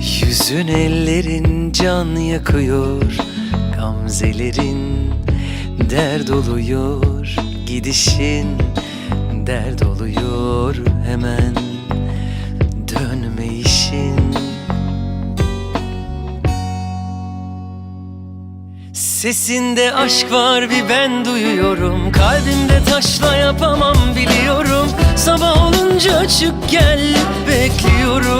Yüzün ellerin can yakıyor Gamzelerin dert oluyor. Gidişin dert oluyor hemen Dönme işin. Sesinde aşk var bir ben duyuyorum. Kalbimde taşla yapamam biliyorum. Sabah olunca çık gel bekliyorum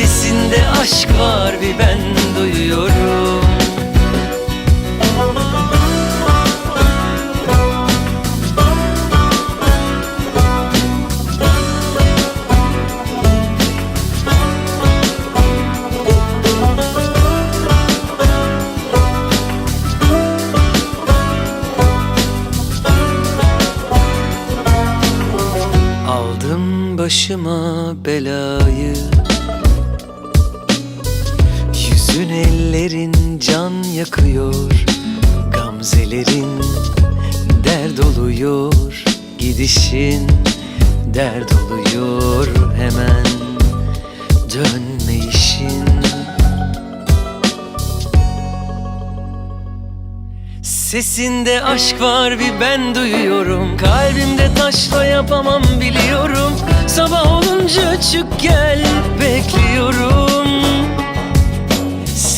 Sesinde aşk var bir ben duyuyorum. Aldım başıma belayı yakıyor. Gamzelerin dert oluyor. Gidişin dert oluyor. Hemen Dönme işin. Sesinde aşk var bir ben duyuyorum. Kalbimde taşla yapamam biliyorum. Sabah olunca çık gel bekliyorum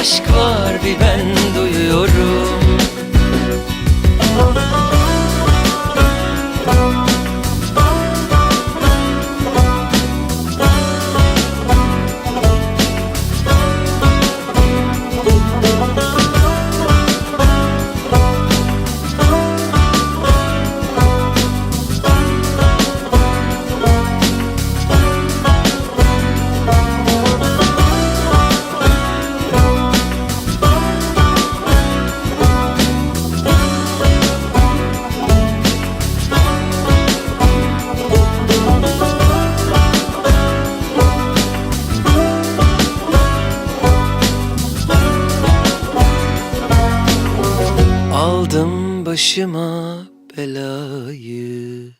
aşk var bir ben duyuyorum Aldım başıma belayı